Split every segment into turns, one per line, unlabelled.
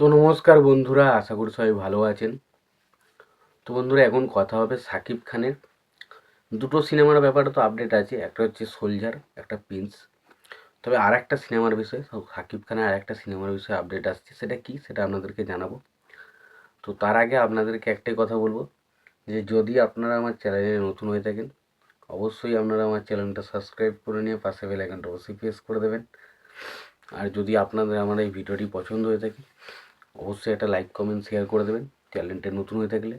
তো নমস্কার বন্ধুরা, আশা করি সবাই ভালো আছেন। তো বন্ধুরা, এখন কথা হবে সাকিব খানের। দুটো সিনেমার ব্যাপারে তো আপডেট আছে, একটা হচ্ছে সোলজার একটা প্রিন্স তবে আর একটা সিনেমার বিষয়ে সাকিব খানের আর একটা সিনেমার বিষয়ে আপডেট আসছে। সেটা কি, সেটা আপনাদেরকে জানাব। তো তার আগে আপনাদেরকে একটাই কথা বলব, যে যদি আপনারা আমার চ্যানেলে নতুন হয়ে থাকেন, অবশ্যই আপনারা আমার চ্যানেলটা সাবস্ক্রাইব করে নিয়ে পাশে বেল আইকনটা অবশ্যই প্রেস করে দেবেন। আর যদি আপনাদের আমার এই ভিডিওটি পছন্দ হয়ে থাকে অবশ্যই একটা লাইক কমেন্ট শেয়ার করে দেবেন। চ্যানেলটা নতুন হয়ে থাকলে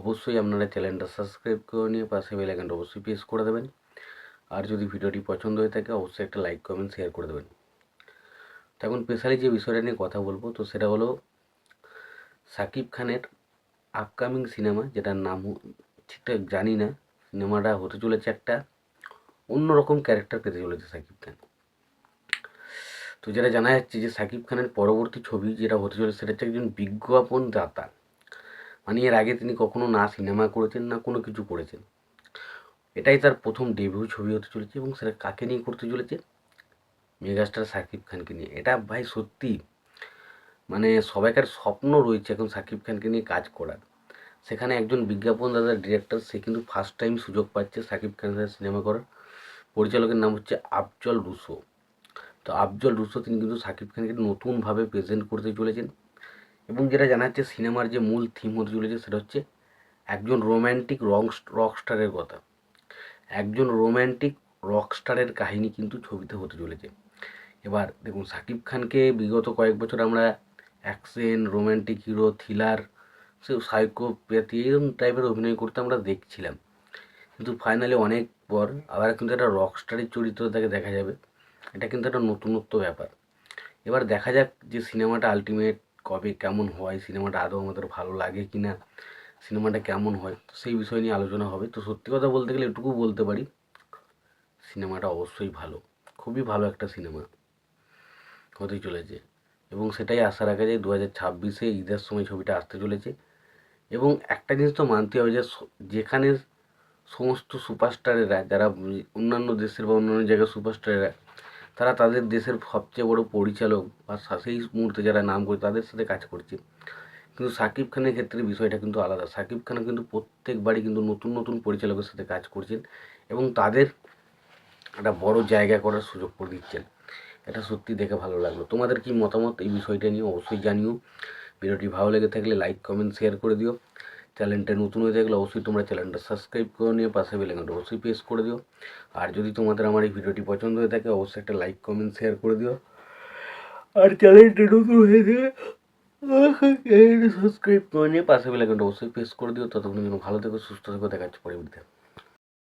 অবশ্যই আপনারা চ্যানেলটা সাবস্ক্রাইব করে নিয়ে পাশে বেল আইকনটা অবশ্যই প্রেস করে দেবেন। আর যদি ভিডিওটি পছন্দ হয়ে থাকে, অবশ্যই একটা লাইক কমেন্ট শেয়ার করে দেবেন। তো এখন স্পেশালি যে বিষয়টা নিয়ে কথা বলব, তো সেটা হলো সাকিব খানের আপকামিং সিনেমা যেটার নাম ঠিকঠাক জানি না সিনেমাটা হতে চলেছে একটা অন্যরকম ক্যারেক্টার পেতে চলেছে সাকিব খান। তো যেটা জানা যাচ্ছে যে সাকিব খানের পরবর্তী ছবি যেটা হতে চলেছে সেটা হচ্ছে একজন বিজ্ঞাপন দাতা। মানে এর আগে তিনি কখনো না সিনেমা করেছেন, না কোনো কিছু করেছেন। এটাই তার প্রথম ডেবিউ ছবি হতে চলেছে এবং সেটা কাকে নিয়ে করতে চলেছে? মেগাস্টার সাকিব খানকে নিয়ে। এটা ভাই সত্যি মানে সবাইকার স্বপ্ন রয়েছে এখন সাকিব খানকে নিয়ে কাজ করার। সেখানে একজন বিজ্ঞাপন দাদার ডিরেক্টর সে কিন্তু ফার্স্ট টাইম সুযোগ পাচ্ছে সাকিব খানের সাথে সিনেমা করার। পরিচালকের নাম হচ্ছে আফজল রুসো তো আফজল রুসো তিনি কিন্তু সাকিব খানকে নতুনভাবে প্রেজেন্ট করতে চলেছেন এবং যেটা জানা যাচ্ছে সিনেমার যে মূল থিম হতে চলেছে সেটা হচ্ছে একজন রোম্যান্টিক রক রক স্টারের কথা। একজন রোম্যান্টিক রক স্টারের কাহিনী কিন্তু ছবিতে হতে চলেছে। এবার দেখুন, সাকিব খানকে বিগত কয়েক বছর আমরা অ্যাকশন রোম্যান্টিক হিরো থ্রিলার সে সাইকোপ্যাথি এরকম টাইপের অভিনয় করতে আমরা দেখছিলাম। কিন্তু ফাইনালি অনেক পর আবার কিন্তু একটা রক স্টারের চরিত্র তাকে দেখা যাবে। এটা কিন্তু একটা নতুনত্ব ব্যাপার। এবার দেখা যাক যে সিনেমাটা আলটিমেট কবে কেমন হয়, সিনেমাটা আদৌ আমাদের ভালো লাগে কি না সিনেমাটা কেমন হয়, তো সেই বিষয় নিয়ে আলোচনা হবে। তো সত্যি কথা বলতে গেলে এটুকু বলতে পারি, সিনেমাটা অবশ্যই ভালো, খুবই ভালো একটা সিনেমা হতে চলেছে। এবং সেটাই আশা রাখা যায় দু হাজার ছাব্বিশে ঈদের সময় ছবিটা আসতে চলেছে। এবং একটা জিনিস তো মানতে হবে যে যেখানে সমস্ত সুপারস্টারেরা যারা অন্যান্য দেশের বা অন্যান্য জায়গার সুপারস্টারেরা তারা তাদের দেশের সবচেয়ে বড় পরিচালক বা সেই মুহূর্তে যারা নাম করে তাদের সাথে কাজ করছে। কিন্তু সাকিব খানের ক্ষেত্রে বিষয়টা কিন্তু আলাদা। সাকিব খানও কিন্তু প্রত্যেকবারই কিন্তু নতুন নতুন পরিচালকের সাথে কাজ করছেন এবং তাদের একটা বড় জায়গা করার সুযোগ করে দিচ্ছেন। এটা সত্যি দেখে ভালো লাগল। তোমাদের কি মতামত এই বিষয়টা নিয়ে? অবশ্যই জানিও। ভিডিওটি ভালো লেগে থাকলে লাইক, কমেন্ট, শেয়ার করে দিও। চ্যানেলটা নতুন হয়ে থাকলে অবশ্যই তোমরা চ্যানেলটা সাবস্ক্রাইব করে নিয়ে পাশে বেলাইকনটা অবশ্যই প্রেস করে দিও। আর যদি তোমাদের আমার এই ভিডিওটি পছন্দ হয়ে থাকে, অবশ্যই একটা লাইক, কমেন্ট, শেয়ার করে দিও। আর চ্যানেলটা নতুন হয়ে থাকে সাবস্ক্রাইব করে নিয়ে পাশে বেলাইকনটা অবশ্যই প্রেস করে দিও। ততক্ষণ যেন ভালো থেকো, সুস্থ থেকো, দেখা হচ্ছে পরে ভিডিওতে